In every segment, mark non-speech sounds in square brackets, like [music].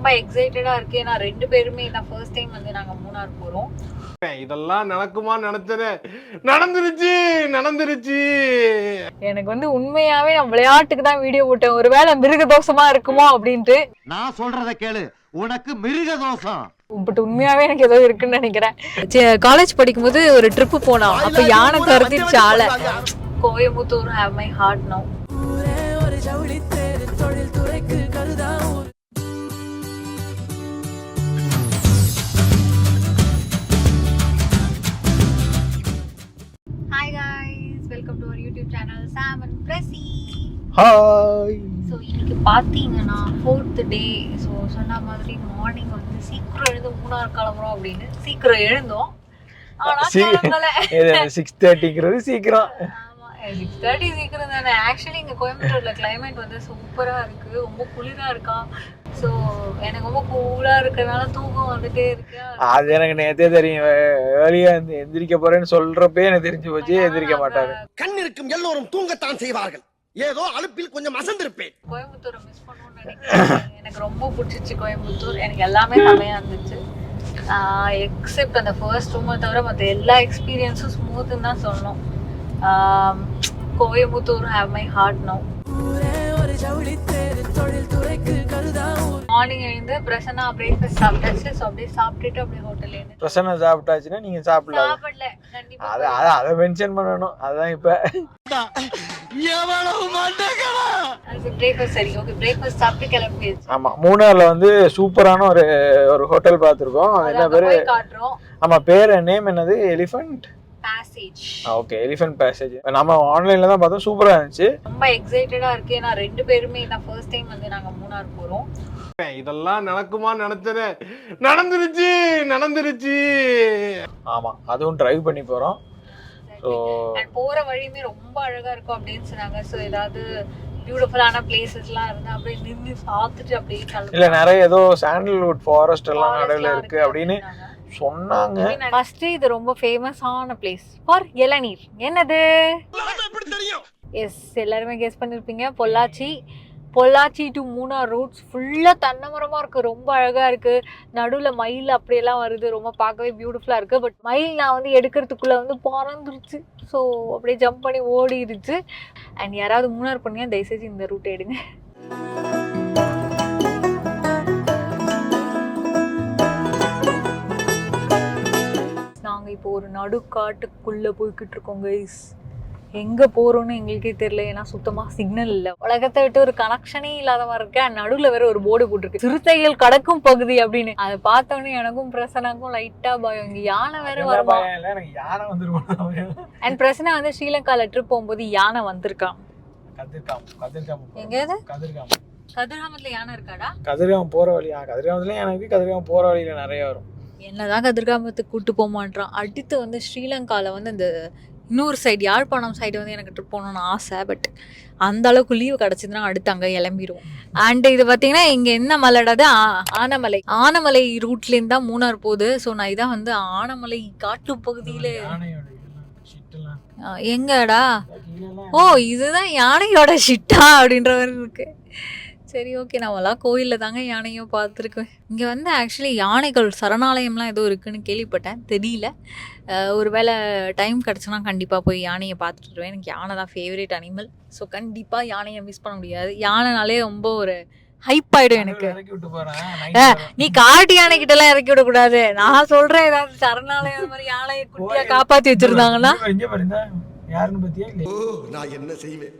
ரொம்ப எக்ஸைட்டடா இருக்கு. ஏன்னா ரெண்டு பேருமே இதான் ஃபர்ஸ்ட் டைம் வந்து நாங்க மூணார் போறோம். இதெல்லாம் நடக்குமா நினைச்சனே. நடந்துருச்சு நடந்துருச்சு. எனக்கு வந்து உண்மையாவே நான் விளையாட்டுக்கு தான் வீடியோ போட்டேன். ஒருவேளை மிருக தோஷமா இருக்குமோ அப்படின்ட்டு. நான் சொல்றத கேளு. உனக்கு மிருக தோஷம். பட் உண்மையாவே எனக்கு ஏதோ இருக்குன்னு நினைக்கிறேன். காலேஜ் படிக்கும்போது ஒரு ட்ரிப் போனோம். அப்ப யானை துரத்திடுச்சு ஆளை Coimbatore have my heart no channel Sam and பிரசி hi so இன்னைக்கு பார்த்தீங்கன்னா ஃபோர்த் டே ஸோ சொன்ன மாதிரி மார்னிங் வந்து சீக்கிரம் எழுந்து மூணார் கிளம்புறோம் அப்படின்னு சீக்கிரம் எழுந்தோம். ஆனா சீ- கிளம்பல. சிக்ஸ் தேர்ட்டிங்கிறது சீக்கிரம். சிக்ஸ் தேர்ட்டி சீக்கிரம் தானே ஆக்சுவலி இங்க கோயம்புத்தூர்ல கிளைமேட் வந்து சூப்பரா இருக்கு. ரொம்ப குளிரா இருக்கா? ஸோ எனக்கு ரொம்ப கூலா இருக்கறனால தூக்கம் வந்துட்டே இருக்கு. அது எனக்கு நேத்தே தெரியும். ஏர்லியா வந்து எந்திரிக்க போறேன்னு சொல்றப்பே எனக்கு தெரிஞ்சு போச்சு. எந்திரிக்க மாட்டாரு. கண் இருக்கும் எல்லோரும் தூங்கத்தான் செய்வார்கள். ஏதோ அலுப்பில் கொஞ்சம் அசந்திருப்பேன். கோயம்புத்தூரை மிஸ் நினைக்கிறேன். எனக்கு ரொம்ப பிடிச்சிச்சு கோயம்புத்தூர். எனக்கு எல்லாமே செமையா இருந்துச்சு. எக்ஸெப்ட் அந்த ஃபர்ஸ்ட் ரூமை தவிர மற்ற எல்லா எக்ஸ்பீரியன்ஸும் ஸ்மூத்துன்னு தான் சொல்லணும். Coimbatore have my heart no morning எழுந்து பிரசன்னா பிரேக்ஃபாஸ்ட் சாப்பிட்டாச்சு. ஸோ அப்படியே சாப்பிட்டுட்டு அப்படியே ஹோட்டல் எழுந்து பிரசன்ன சாப்பிட்டாச்சுன்னா நீங்க சாப்பிடல சாப்பிடல. கண்டிப்பா அதை அதை அதை மென்ஷன் பண்ணணும். அதுதான் இப்ப. எவ்வளவு மண்டகளா பிரேக்ஃபாஸ்ட் சரி. ஓகே பிரேக்ஃபாஸ்ட் சாப்பிட்டு கிளம்பியாச்சு. ஆமா மூணார்ல வந்து சூப்பரான ஒரு ஒரு ஹோட்டல் பார்த்துருக்கோம். அது என்ன பேரு? ஆமா பேர் நேம் என்னது? Elephant passage okay elephant passage நம்ம ஆன்லைன்ல தான் பார்த்தோம் சூப்பரா இருந்துச்சு. ரொம்ப எக்ஸைட்டடா இருக்கு ஏன்னா ரெண்டு பேருமே இதான் ஃபர்ஸ்ட் டைம் வந்து நாங்க மூணார் போறோம். இதெல்லாம் நடக்குமா நினைச்சனே. நடந்துருச்சு நடந்துருச்சு. ஆமா அதுவும் டிரைவ் பண்ணி போறோம். ஸோ போற வழியுமே ரொம்ப அழகா இருக்கும் அப்படின்னு சொன்னாங்க. ஸோ ஏதாவது பியூட்டிஃபுல்லான பிளேசஸ்லாம் இருந்தா அப்படியே நின்று பார்த்துட்டு அப்படியே இல்ல நிறைய ஏதோ சாண்டல்வுட் ஃபாரஸ்ட் எல்லாம் நடுவில் இருக்கு அப்படின்னு சொன்னாங்க. ஃபர்ஸ்ட் இது ரொம்ப ஃபேமஸான பிளேஸ் ஃபார் இளநீர். என்னது? எஸ் எல்லாருமே கெஸ் பண்ணிருப்பீங்க. பொள்ளாச்சி. பொள்ளாச்சி டு மூணார் ரோட்ஸ் ஃபுல்லாக தென்னை மரமா இருக்கு. ரொம்ப அழகா இருக்கு. நடுவில் மயில் அப்படியெல்லாம் வருது. ரொம்ப பார்க்கவே பியூட்டிஃபுல்லா இருக்கு. பட் மயில் நான் வந்து எடுக்கிறதுக்குள்ள வந்து பறந்துருச்சு. ஸோ அப்படியே ஜம்ப் பண்ணி ஓடிடுச்சு அண்ட் யாராவது மூணார் பண்ணீங்க தயவுசெய்து இந்த ரூட் எடுங்க இப்போ ஒரு நடுக்காட்டுக்குள்ள போய்கிட்டு இருக்கோம் கைஸ் எங்க போறோம்னு எங்களுக்கே தெரியல. ஏன்னா சுத்தமா சிக்னல் இல்ல. உலகத்தை விட்டு ஒரு கனெக்ஷனே இல்லாத மாதிரி இருக்கு. நடுவுல வேற ஒரு போர்டு போட்டிருக்கு. சிறுத்தைகள் கடக்கும் பகுதி அப்படின்னு. அதை பார்த்தோன்னே எனக்கும் பிரசனாக்கும் லைட்டா பயம். இங்க யானை வேற வருமா யானை வந்துருக்கும் அண்ட் பிரசனா வந்து ஸ்ரீலங்கால ட்ரிப் போகும்போது யானை வந்திருக்கான் எங்கேயாவது கதிர்காம் கதிர்காமத்துல யானை இருக்காடா? கதிர்காம் போற வழியா கதிர்காமத்துலயும் எனக்கு கதிர்காம் போற வழியில நிறைய வரும். என்னதான் கதிர்காமத்துக்கு கூட்டு போக மாட்டான் அடுத்து வந்து ஸ்ரீலங்கால வந்து இந்த இன்னொரு சைடு யாழ்ப்பாணம் சைடு வந்து எனக்கு ட்ரிப் போகணும்னு ஆசை பட் அந்த அளவுக்கு லீவு கிடச்சிதுன்னா அடுத்து அங்கே கிளம்பிடுவோம் அண்ட் இது பார்த்தீங்கன்னா இங்கே என்ன மலைடாது ஆனமலை. ஆனமலை ரூட்லேருந்து தான் மூணார் போகுது. ஸோ நான் இதான் வந்து ஆனமலை காட்டு பகுதியில் எங்கடா? ஓ இதுதான் யானையோட ஷிட்டா அப்படின்ற மாதிரி இருக்கு. சரி ஓகே நம்மலாம் கோயிலில் தாங்க யானையும் பார்த்துருக்கேன். இங்கே வந்து ஆக்சுவலி யானைகள் சரணாலயம்லாம் ஏதோ இருக்குன்னு கேள்விப்பட்டேன். தெரியல. அஹ் ஒருவேளை டைம் கிடச்சுன்னா கண்டிப்பாக போய் யானையை பார்த்துட்டு வருவேன். எனக்கு யானை தான் ஃபேவரேட் அனிமல் ஸோ கண்டிப்பாக யானையை மிஸ் பண்ண முடியாது. யானைனாலே ரொம்ப ஒரு ஹைப் ஆயிடும் எனக்கு. நீ காட்டு யானை கிட்ட எல்லாம் இறக்கி விடக்கூடாது நான் சொல்றேன் ஏதாவது சரணாலயம் அந்த மாதிரி யானையை குட்டியா காப்பாத்தி வச்சிருந்தாங்கன்னா. யாருன்னு பத்தியா நான் என்ன செய்வேன்?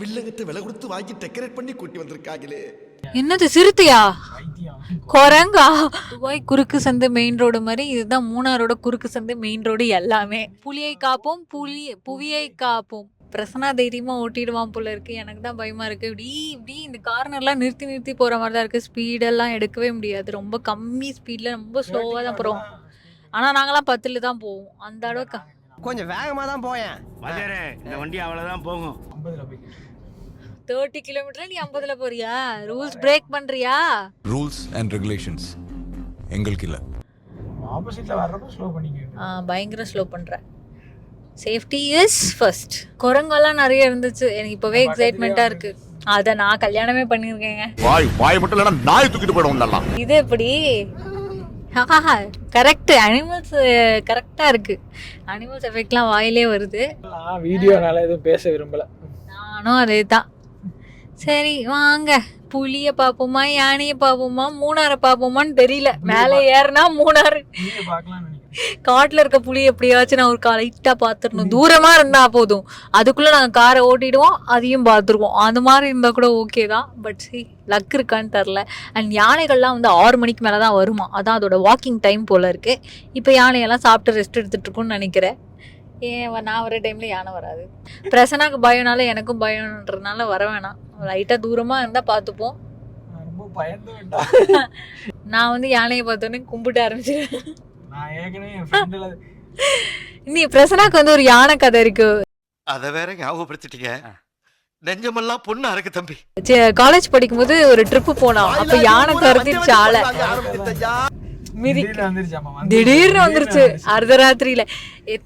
வில்லங்கத்தை விலை கொடுத்து வாங்கி டெக்கரேட் பண்ணி கூட்டி வந்திருக்காங்களே. என்னது சிறுத்தையா? குரங்கா? துபாய் குறுக்கு சந்து மெயின் ரோடு மாதிரி இதுதான் மூணாரோட குறுக்கு சந்து மெயின் ரோடு எல்லாமே. புலியை காப்போம் புலி புவியை காப்போம். பிரசனா தைரியமா ஓட்டிடுவான் போல இருக்கு. எனக்கு தான் பயமா இருக்கு. இப்படி இப்படி இந்த கார்னர்லாம் நிறுத்தி நிறுத்தி போற மாதிரி தான் இருக்கு ஸ்பீடெல்லாம் எடுக்கவே முடியாது. ரொம்ப கம்மி ஸ்பீட்ல ரொம்ப ஸ்லோவா தான் போறோம். ஆனா நாங்களாம் பத்துல தான் போவோம். அந்த அளவுக்கு கொஞ்சம் வேகமா தான் போயேன். வாத்தியாரே இந்த வண்டி அவ்வளவுதான் போகும். தேர்ட்டி கிலோமீட்டர் நீ ஐம்பதுல போறியா? ரூல்ஸ் பிரேக் பண்றியா? ரூல்ஸ் அண்ட் ரெகுலேஷன்ஸ் எங்களுக்கு இல்லை. ஆப்போசிட்ல வர்றப்ப ஸ்லோ பண்ணிக்கிட்டு ஆ, பயங்கர ஸ்லோ பண்றேன் சேஃப்டி இஸ் ஃபர்ஸ்ட் குரங்கெல்லாம் நிறைய இருந்துச்சு. எனக்கு இப்போவே எக்ஸைட்மெண்ட்டாக இருக்கு. அத நான் கல்யாணமே பண்ணிருக்கேங்க வாய் வாய் மட்டும் இல்லைன்னா நாய் தூக்கிட்டு போயிடும் இது எப்படி? கரெக்ட் அனிமல்ஸ் கரெக்டா இருக்கு. அனிமல்ஸ் எஃபெக்ட்லாம் வாயிலே வருது. நான் வீடியோனால எதுவும் பேச விரும்பல. நானும் அதே தான் சரி வாங்க. புலிய பாப்போமா யானைய பாப்போமா மூணாரை பாப்போமான்னு தெரியல. மேலே ஏறினா மூணாறு. காட்டுல இருக்க புலி எப்படியாச்சும் நான் ஒரு லைட்டா பாத்துடணும் தூரமா இருந்தா போதும். அதுக்குள்ள நாங்க காரை ஓட்டிடுவோம் அதையும் பார்த்துருவோம். அந்த மாதிரி இருந்தா கூட ஓகே தான். பட் சி லக் இருக்கான்னு தெரில அண்ட் யானைகள்லாம் வந்து ஆறு மணிக்கு மேலே தான் வருமா? அதான் அதோட வாக்கிங் டைம் போல இருக்கு. இப்போ யானையெல்லாம் சாப்பிட்டு ரெஸ்ட் எடுத்துட்டு இருக்கும்னு நினைக்கிறேன். ஏன் நான் வர டைம்ல யானை வராது. பிரசனாக்கு பயம்னால எனக்கும் பயம்ன்றதுனால வர வேணாம். லைட்டா தூரமா இருந்தா பார்த்துப்போம். [laughs] நான் வந்து யானையை பார்த்தோன்னே கும்பிட்டு ஆரம்பிச்சிருவேன். நான் ஏற்கனவே என் ஃப்ரெண்டில் நீ பிரசனாக்கு வந்து ஒரு யானை கதை இருக்கு அத வேற ஞாபகப்படுத்திட்டீங்க நெஞ்சமெல்லாம் பொண்ணு அறக்கு தம்பி காலேஜ் படிக்கும்போது ஒரு ட்ரிப்பு போனோம் அப்ப யானை துரத்திடுச்சு ஆளை திடீர்னு வந்துருச்சு. அர்த்தராத்திரியில.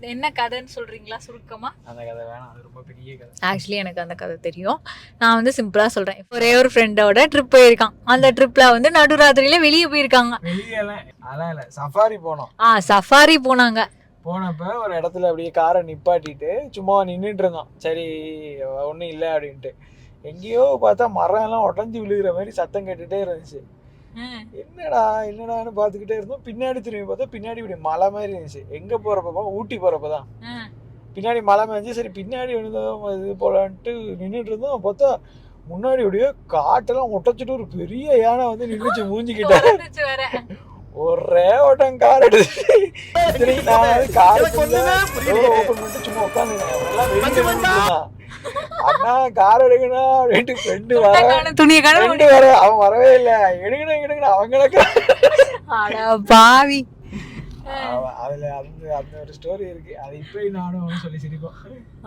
என்ன கதைன்னு சொல்றீங்களா சுருக்கமா? அந்த கதை வேணாம் அது ரொம்ப பெரிய கதை. ஆக்சுவலி எனக்கு அந்த கதை தெரியும். நான் வந்து சிம்பிளா சொல்றேன். ஒரே ஒரு ஃப்ரெண்டோட ட்ரிப் போயிருக்கான். அந்த ட்ரிப்ல வந்து நடுராத்திரியில வெளியே போயிருக்காங்க. சஃபாரி போனோம். ஆ சஃபாரி போனாங்க. போனப்ப ஒரு இடத்துல அப்படியே காரை நிப்பாட்டிட்டு சும்மா நின்றுட்டு இருந்தோம் சரி ஒன்றும் இல்லை அப்படின்ட்டு. எங்கேயோ பார்த்தா மரம் எல்லாம் உடஞ்சி விழுகிற மாதிரி சத்தம் கேட்டுட்டே இருந்துச்சு. என்னடா என்னடான்னு பார்த்துக்கிட்டே இருந்தோம். பின்னாடி திரும்பி பார்த்தா பின்னாடி இப்படி மலை மாதிரி இருந்துச்சு. எங்கே போகிறப்ப ஊட்டி போகிறப்ப தான். பின்னாடி மலை மேய்ஞ்சி சரி பின்னாடி விழுந்ததும் இது போலான்ட்டு நின்றுட்டு இருந்தோம். பார்த்தா முன்னாடி அப்படியே காட்டெல்லாம் ஒட்டச்சிட்டு ஒரு பெரிய யானை வந்து நின்றுச்சு மூஞ்சிக்கிட்ட. ஒரே ஓட்டம் கார் எடுத்து காருக்குள்ள ஓப்பன் பண்ணிட்டு சும்மா உட்காந்து அண்ணா கார் எடுக்கணும் அப்படின்ட்டு ஃப்ரெண்டு வர. துணியை ஃப்ரெண்டு வர அவன் வரவே இல்லை. எடுக்கணும் எடுக்கணும் அவங்களுக்கு. அட பாவி. அவன் அதுல அந்த அந்த ஒரு ஸ்டோரி இருக்கு. அது இப்பயும் நானும் அவனும் சொல்லி சிரிப்போம்.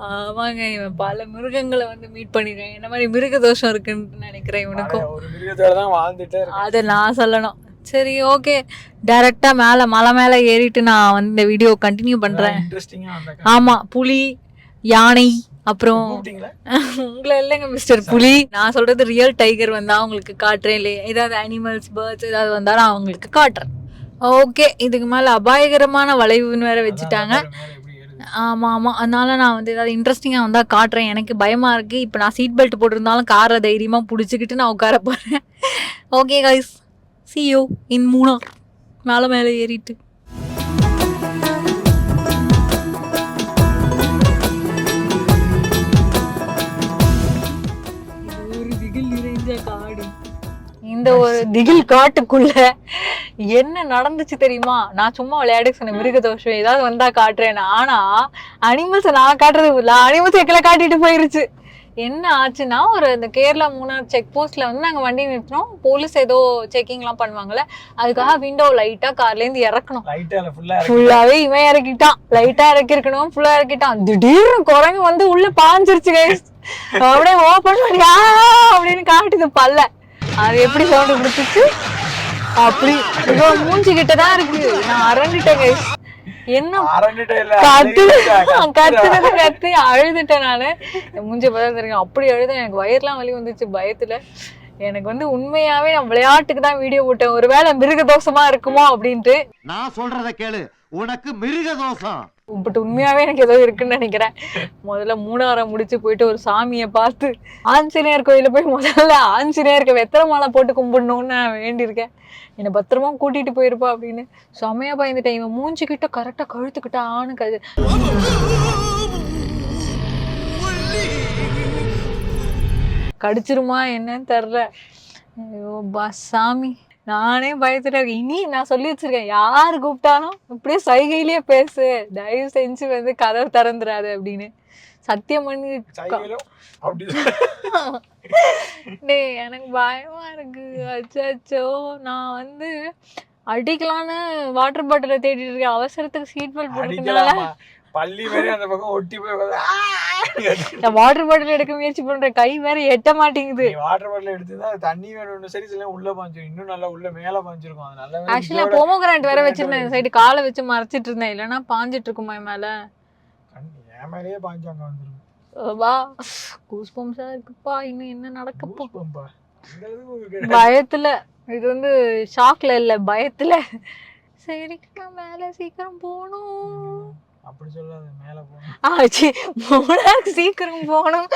ஆமாங்க இவன் பல மிருகங்களை வந்து மீட் பண்ணிருக்கேன். என்ன மாதிரி மிருக தோஷம் இருக்குன்னு நினைக்கிறேன் இவனுக்கும். ஒரு மிருகத்தோட தான் வாழ்ந்துட்டே இருக்கேன். அதை நான் சொல்லணும். சரி ஓகே டைரக்டா மேல மலை மேல ஏறிட்டு நான் வந்து இந்த வீடியோ கண்டினியூ பண்றேன். ஆமா புலி யானை அப்புறம் உங்களை இல்லைங்க மிஸ்டர் புலி. நான் சொல்றது ரியல் டைகர் வந்தா உங்களுக்கு காட்டுறேன் இல்லையா? ஏதாவது அனிமல்ஸ் பேர்ட்ஸ் ஏதாவது வந்தா நான் உங்களுக்கு காட்டுறேன். ஓகே இதுக்கு மேல அபாயகரமான வளைவுன்னு வேற வச்சுட்டாங்க. மேல எப்படி ஏறுது? ஆமா ஆமா. அதனால நான் வந்து ஏதாவது இன்ட்ரெஸ்டிங்கா வந்தா காட்டுறேன். எனக்கு பயமா இருக்கு. இப்போ நான் சீட் பெல்ட் போட்டிருந்தாலும் காரை தைரியமா புடிச்சுக்கிட்டு நான் உட்கார போறேன். Okay guys see you in Munnar மேலே மேலே ஏறிட்டு. இந்த ஒரு திகில் காட்டுக்குள்ள என்ன நடந்துச்சு தெரியுமா? நான் சும்மா விளையாட்டு சொன்னேன் மிருக தோஷம். ஏதாவது வந்தா காட்டுறேன் ஆனா அனிமல்ஸ் நான் காட்டுறது இல்ல. அனிமல்ஸ் எக்கல காட்டிட்டு போயிருச்சு. என்ன ஆச்சுன்னா ஒரு இந்த கேரளா மூணார் செக் போஸ்ட்ல வந்து நாங்க வண்டி நிறுத்தினோம். போலீஸ் ஏதோ செக்கிங்லாம் பண்ணுவாங்கல்ல அதுக்காக விண்டோ லைட்டா கார்ல இருந்து இறக்கணும் ஃபுல்லாவே இவன் இறக்கிட்டான். லைட்டா இறக்கி இருக்கணும் ஃபுல்லா இறக்கிட்டான். திடீர்னு குரங்கு வந்து உள்ள பாஞ்சிருச்சு அப்படியே ஓபன் பண்ணி! அப்படின்னு காட்டுது பல்ல. அது எப்படி சவுண்ட் கொடுத்துச்சு அப்படி. இதோ மூஞ்சி கிட்ட தான் இருக்கு. நான் அரண்டுட்டேன் கைஸ் என்ன? கத்து கத்துறது கத்து அழுதுட்டேன் நானு. மூஞ்சி பார்த்தா தெரியும். அப்படி அழுதேன். எனக்கு வயிறுலாம் வலி வந்துச்சு பயத்துல. எனக்கு வந்து உண்மையாவே நான் விளையாட்டுக்கு தான் வீடியோ போட்டேன். ஒருவேளை மிருக தோஷமா இருக்குமோ அப்படின்ட்டு. நான் சொல்றத கேளு. உனக்கு மிருக தோஷம் பட் உண்மையாவே எனக்கு ஏதோ இருக்குன்னு நினைக்கிறேன். முதல்ல மூணாரம் முடிச்சு போயிட்டு ஒரு சாமியை பார்த்து ஆஞ்சநேயர் கோயில போய் முதல்ல ஆஞ்சநேயருக்கு வெத்தலை மாலை போட்டு கும்பிடணும்னு நான் வேண்டியிருக்கேன். என்னை பத்திரமா கூட்டிட்டு போயிருப்பா அப்படின்னு. செமையா பயந்துட்டேன். இவன் மூஞ்சிக்கிட்ட கரெக்டா கழுத்துக்கிட்ட ஆணு கது கடிச்சிருமா என்னன்னு தெரில ஐயோ பா சாமி. நானே பயத்துட்டேன் இனி நான் சொல்லி வச்சிருக்கேன். யார் கூப்பிட்டாலும் இப்படியே சைகையிலேயே பேசு. தயவு செஞ்சு வந்து கதவை திறந்துடாது அப்படின்னு. சத்தியம் பண்ணி டேய் எனக்கு பயமா இருக்கு. அச்சோ நான் வந்து அடிக்கலான்னு வாட்டர் பாட்டில தேடிட்டு இருக்கேன். அவசரத்துக்கு சீட் பெல்ட் அடிக்கலாமா? பள்ளி மாதிரி அந்த பக்கம் ஒட்டி போய்! நான் வாட்டர் பாட்டில் எடுக்க முயற்சி பண்றேன். கை வேற எட்ட மாட்டேங்குது. வாட்டர் பாட்டில் எடுத்துதான் தண்ணி வேணும்னு. சரி சில உள்ள பாஞ்சிரும் இன்னும் நல்லா உள்ள மேல பாஞ்சிருக்கும் அது நல்ல ஆக்சுவலி போமோகிராண்ட் வேற வச்சிருந்தேன். சைடு காலை வச்சு மறைச்சிட்டு இருந்தேன். இல்லைன்னா பாஞ்சிட்டு இருக்குமா மேல? என் மேலேயே பாஞ்சு அங்க வந்துரும். வா கூஸ்பம்ஸா இருக்குப்பா. இன்னும் என்ன நடக்க போ பூஸ்பம்பா. இந்த அளவுக்கு ஒரு பயத்துல. இது வந்து ஷாக்ல இல்ல பயத்துல. சரி நான் மேல சீக்கிரம் போகணும். அப்படி சொல்லாத மேல போனோம் ஆச்சு மூணாருக்கு சீக்கிரம் போகணும்.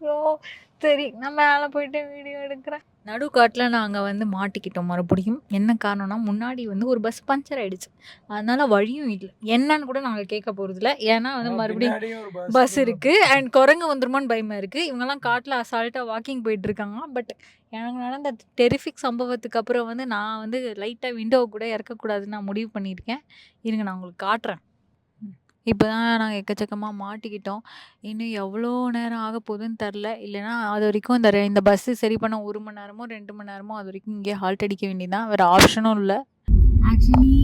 ஓ சரி நான் மேலே போயிட்டு வீடியோ எடுக்கிறேன். நடுக்காட்டில் நாங்கள் வந்து மாட்டிக்கிட்டோம் மறுபடியும். என்ன காரணம்னா முன்னாடி வந்து ஒரு பஸ் பஞ்சர் ஆயிடுச்சு. அதனால வழியும் இல்லை. என்னன்னு கூட நாங்கள் கேட்க போகிறதில்ல ஏன்னா வந்து மறுபடியும் பஸ் வரும். இருக்கு. அண்ட் குரங்கு வந்துருமான்னு பயமா இருக்கு. இவங்கெல்லாம் காட்டில் அசால்ட்டாக வாக்கிங் போயிட்டு இருக்காங்க. பட் எனக்கு நடந்த டெரிஃபிக் சம்பவத்துக்கு அப்புறம் வந்து நான் வந்து லைட்டாக விண்டோ கூட இறக்கக்கூடாதுன்னு நான் முடிவு பண்ணியிருக்கேன். இருங்க நான் உங்களுக்கு காட்டுறேன். இப்போ தான் நாங்கள் எக்கச்சக்கமாக மாட்டிக்கிட்டோம். இன்னும் எவ்வளோ நேரம் ஆக போகுதுன்னு தெரில இல்லைன்னா அது வரைக்கும் இந்த ரெ- இந்த பஸ்ஸு சரி பண்ண ஒரு மணி நேரமோ ரெண்டு மணி நேரமோ அது வரைக்கும் இங்கே ஹால்ட் அடிக்க வேண்டியதான் வேறு ஆப்ஷனும் இல்லை. ஆக்சுவலி